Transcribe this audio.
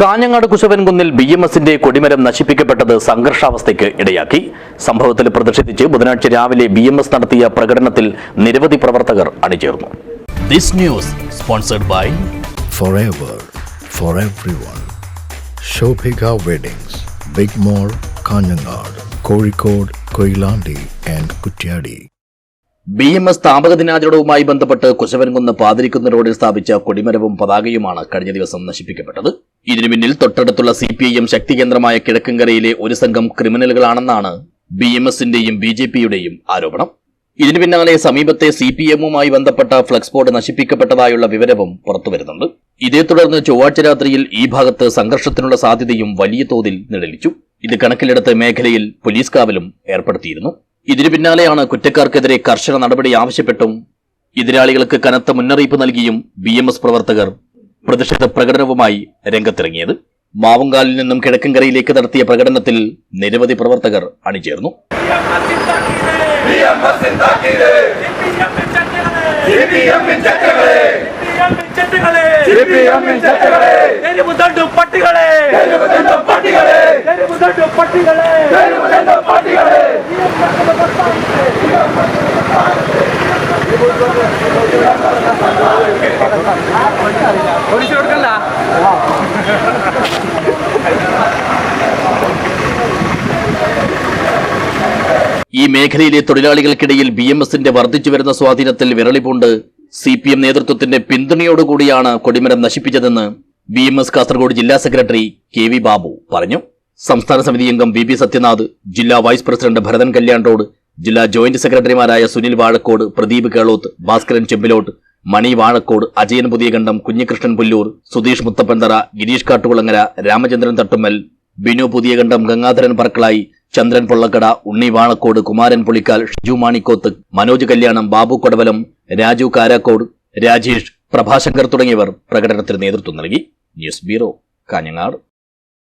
Kanhangad കുശവൻകുന്നിൽ B M എസിന്റെ കൊടിമരം നശിപ്പിക്കപ്പെട്ടത് സംഘർഷാവസ്ഥയ്ക്ക് ഇടയാക്കി സംഭവത്തിൽ പ്രതിഷേധിച്ച് ബുധനാഴ്ച രാവിലെ ബി എം എസ് നടത്തിയ പ്രകടനത്തിൽ നിരവധി പ്രവർത്തകർ അണിചേർന്നു this news sponsored by forever for everyone. Shobhika Weddings, Big Mall, Kanyanad, Kozhikode, Koilandi and Kutyadi. B M S സ്ഥാപക ദിനാചരണവുമായി ബന്ധപ്പെട്ട് കുശവൻകുന്ന് പാതിരിക്കുന്ന റോഡിൽ സ്ഥാപിച്ച കൊടിമരവും പതാകയുമാണ് കഴിഞ്ഞ ദിവസം നശിപ്പിക്കപ്പെട്ടത് ഇതിനു പിന്നിൽ തൊട്ടടുത്തുള്ള സി പി ഐ എം ശക്തി കേന്ദ്രമായ കിഴക്കങ്കരയിലെ ഒരു സംഘം ക്രിമിനലുകളാണെന്നാണ് ബി എം എസിന്റെയും ബി ജെ പിയുടെയും ആരോപണം. ഇതിനു പിന്നാലെ സമീപത്തെ സി പി എമ്മുമായി ബന്ധപ്പെട്ട ഫ്ലക്സ് ബോർഡ് നശിപ്പിക്കപ്പെട്ടതായുള്ള വിവരവും പുറത്തുവരുന്നുണ്ട്. ഇതേ തുടർന്ന് ചൊവ്വാഴ്ച രാത്രിയിൽ ഈ ഭാഗത്ത് സംഘർഷത്തിനുള്ള സാധ്യതയും വലിയ തോതിൽ നിഴലിച്ചു. ഇത് കണക്കിലെടുത്ത് മേഖലയിൽ പോലീസ് കാവലും ഏർപ്പെടുത്തിയിരുന്നു. ഇതിനു പിന്നാലെയാണ് കുറ്റക്കാർക്കെതിരെ കർശന നടപടി ആവശ്യപ്പെട്ടും എതിരാളികൾക്ക് കനത്ത മുന്നറിയിപ്പ് നൽകിയും ബി പ്രവർത്തകർ പ്രതിഷേധ പ്രകടനവുമായി രംഗത്തിറങ്ങിയത് മാവുങ്കാലിൽ നിന്നും കിഴക്കൻകരയിലേക്ക് നടത്തിയ പ്രകടനത്തിൽ നിരവധി പ്രവർത്തകർ അണിചേർന്നു. പട്ടികളെ മുതണ്ടു പട്ടികളെ പോലീസ് കൊടുക്കണ്ട ഈ മേഖലയിലെ തൊഴിലാളികൾക്കിടയിൽ ബി എം എസിന്റെ വർദ്ധിച്ചു വരുന്ന സ്വാധീനത്തിൽ വിരളിപൂണ്ട് സി പി എം നേതൃത്വത്തിന്റെ പിന്തുണയോടുകൂടിയാണ് കൊടിമരം നശിപ്പിച്ചതെന്ന് ബി എം എസ് കാസർഗോഡ് ജില്ലാ സെക്രട്ടറി കെ വി ബാബു പറഞ്ഞു. സംസ്ഥാന സമിതി അംഗം ബി പി സത്യനാഥ് ജില്ലാ വൈസ് പ്രസിഡന്റ് ഭരതൻ കല്യാൺറോഡ് ജില്ലാ ജോയിന്റ് സെക്രട്ടറിമാരായ സുനിൽ വാഴക്കോട് പ്രദീപ് കേളോത്ത് ഭാസ്കരൻ ചെമ്പിലോട്ട് മണി വാഴക്കോട് അജയൻ പുതിയകണ്ഠം കുഞ്ഞികൃഷ്ണൻ പുല്ലൂർ സുധീഷ് മുത്തപ്പന്തറ ഗിരീഷ് കാട്ടുകുളങ്ങര രാമചന്ദ്രൻ തട്ടുമ്മൽ ബിനു പുതിയകണ്ഠം ഗംഗാധരൻ പറക്കളായി ചന്ദ്രൻ പൊള്ളക്കട ഉണ്ണി വാഴക്കോട് കുമാരൻ പുളിക്കാൽ ഷിജു മാണിക്കോത്ത് മനോജ് കല്യാണം ബാബു കൊടവലം രാജു കാരാക്കോട് രാജേഷ് പ്രഭാശങ്കർ തുടങ്ങിയവർ പ്രകടനത്തിന് നേതൃത്വം നൽകി. News bureau Kanhangad.